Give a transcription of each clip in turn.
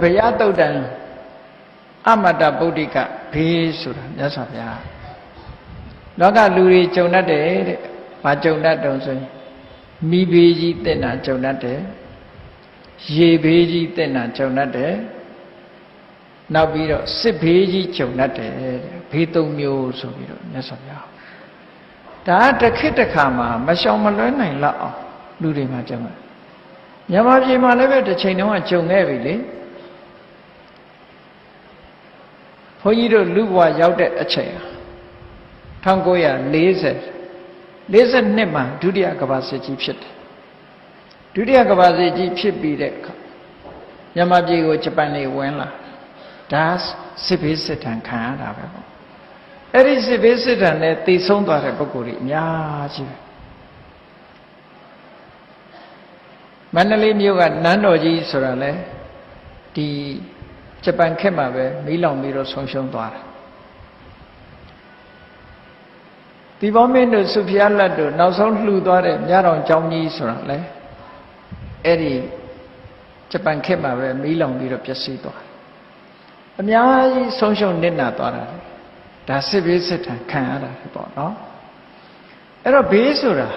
ဘုရားတုတ်တန်အမတ္တဗုဒ္ဓိကဘေးဆိုတာမြတ်စွာဘုရားလောကလူတွေကြုံတတ်တယ်တဲ့။ဘာကြုံတတ်တုံဆိုရင်မိဘေးကြီးတက်တာကြုံတတ်တယ်။ရေဘေးကြီးတက်တာကြုံတတ်တယ်။နောက်ပြီးတော့စစ်ဘေးကြီးကြုံတတ်တယ်တဲ့။ဘေးသုံးမျိုးဆိုပြီးတော့မြတ်စွာဘုရား။ဒါကတစ်ခေတ်တစ်ခါမှာမရှောင်မလွှဲနိုင်လောက်အောင်လူတွေမှာကြုံတယ်။မြန်မာပြည်မှာလည်းပဲတစ်ချိန်တုန်းကကြုံခဲ့ပြီလေ။ ဘုန်းကြီးတို့လူဘဝရောက်တဲ့အချိန်1940 42မှာဒုတိယကမ္ဘာစစ်ကြီးဖြစ်တယ်ဒုတိယကမ္ဘာစစ်ကြီးဖြစ်ပြီးတဲ့အခါမြန်မာပြည်ကိုဂျပန်တွေဝင်လာဒါစစ်ဘေးစစ်တမ်းခံရတာပဲပေါ့အဲ့ဒီစစ်ဘေးစစ်တမ်းနဲ့တည်ဆုံးသွားတဲ့ပုဂ္ဂိုလ်တွေအများကြီးပဲမန္တလေးမြို့ကနန်းတော်ကြီးဆိုတာလဲဒီ ဂျပန်ခေတ်မှာပဲမီးလောင်ပြီးတော့ဆုံးရှုံးသွားတာဒီဘောမင်းတို့စုဖျားလက်တို့နောက်ဆုံးလှူသွားတဲ့မြတော်ကျောင်းကြီးဆိုတာလေအဲ့ဒီဂျပန်ခေတ်မှာပဲမီးလောင်ပြီးတော့ပျက်စီးသွားတယ်အများကြီးဆုံးရှုံးနစ်နာသွားတာလေဒါစစ်ဘေးစစ်ထံခံရတာပေါ့နော်အဲ့တော့ဘေးဆိုတာ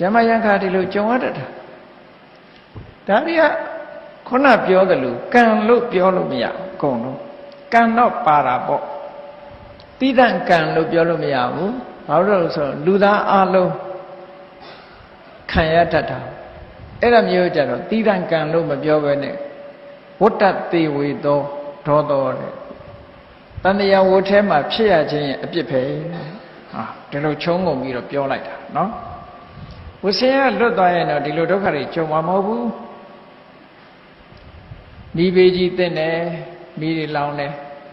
ရမယံခါဒီလိုကြုံရတတ်တာဒါတွေက ခုနပြောသလိုကံလို့ပြောလို့မရဘူးအကုန်လုံးကံတော့ပါတာပေါ့တိဒံကံလို့ပြောလို့မရဘူးဘာလို့လဲဆိုတော့လူသားအလုံးခံရတတ်တာအဲ့ဒါမျိုးကြတော့တိဒံကံလို့မပြောဘဲနဲ့ဝတ္တတေဝေသောဒေါသောတဲ့တန်တရားဝတ်ထဲမှာဖြစ်ရခြင်းရဲ့အပြစ်ပဲဟာဒီလိုချုံငုံပြီးတော့ပြောလိုက်တာနော်ဝဆင်းရလွတ်သွားရင်တော့ဒီလိုဒုက္ခတွေကြုံမှာမဟုတ်ဘူး မိဘေးကြီးတင့်တယ်မိတွေလောင်းတယ်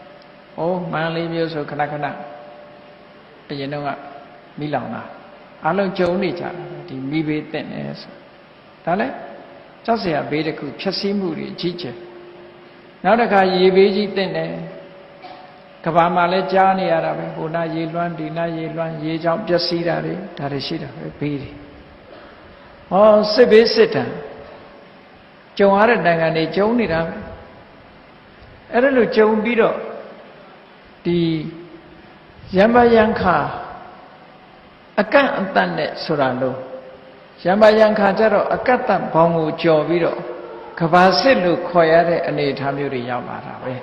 ။အိုးမန္တလေးမြို့ဆိုခဏခဏအရင်တော့ကမိလောင်တာအလုံးကြုံနေကြဒီမိဘေးတင့်တယ်ဆို။ဒါလည်းကြောက်စရာဘေးတစ်ခုဖြစ်စည်းမှုတွေအကြီးကျယ်။နောက်တစ်ခါရေဘေးကြီးတင့်တယ်ကဘာမှာလည်းကြားနေရတာပဲဟိုနာရေလွှမ်းဒီနာရေလွှမ်းရေကြောင့်ပျက်စီးတာတွေဒါတွေရှိတာပဲဘေးတွေ။ဟောစစ်ဘေးစစ်တံ ကြုံရတဲ့နိုင်ငံတွေကြုံနေတာပဲအဲ့ဒါလို့ကြုံပြီးတော့ဒီရမယံခါအကန့်အတန့်နဲ့ဆိုတာလို့ရမယံခါကျတော့အကန့်အတန့်ဘောင်ကိုကြော်ပြီးတော့ကဘာစစ်လို့ခေါ်ရတဲ့အနေအထားမျိုးတွေရောက်လာတာပဲ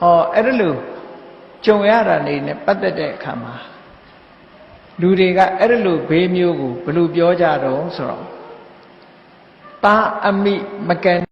ဟောအဲ့ဒါလို့ကြုံရတာနေနဲ့ပတ်သက်တဲ့အခါမှာလူတွေကအဲ့ဒါလို့ဘေးမျိုးကိုဘယ်လိုပြောကြတော့ဆိုတော့ တာအမိမကန်